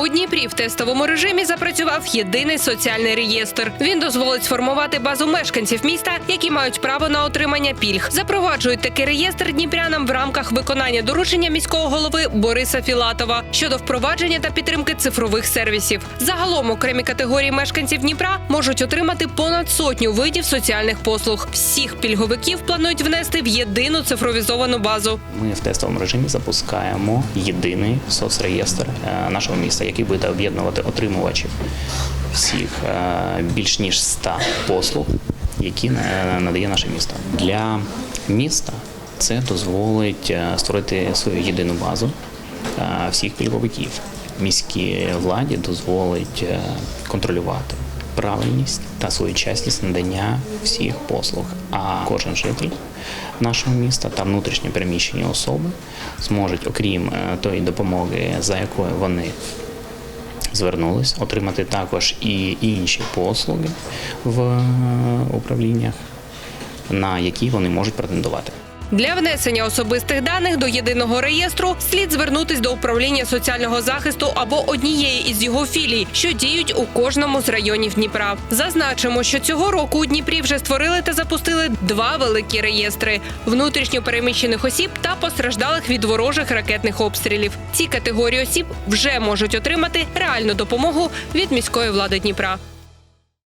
У Дніпрі в тестовому режимі запрацював єдиний соціальний реєстр. Він дозволить сформувати базу мешканців міста, які мають право на отримання пільг. Запроваджують такий реєстр дніпрянам в рамках виконання доручення міського голови Бориса Філатова щодо впровадження та підтримки цифрових сервісів. Загалом окремі категорії мешканців Дніпра можуть отримати понад сотню видів соціальних послуг. Всіх пільговиків планують внести в єдину цифровізовану базу. Ми в тестовому режимі запускаємо єдиний соцреєстр е, нашого міста, який буде об'єднувати отримувачів всіх е, більш ніж 100 послуг, які е, надає наше місто. Для міста це дозволить е, створити свою єдину базу всіх пільговиків. Міській владі дозволить контролювати правильність та своєчасність надання всіх послуг. А кожен житель нашого міста та внутрішньо переміщені особи зможуть, окрім тої допомоги, за якою вони звернулись, отримати також і інші послуги в е, управліннях, на які вони можуть претендувати. Для внесення особистих даних до єдиного реєстру слід звернутись до управління соціального захисту або однієї із його філій, що діють у кожному з районів Дніпра. Зазначимо, що цього року у Дніпрі вже створили та запустили два великі реєстри внутрішньо переміщених осіб та постраждалих від ворожих ракетних обстрілів. Ці категорії осіб вже можуть отримати реальну допомогу від міської влади Дніпра.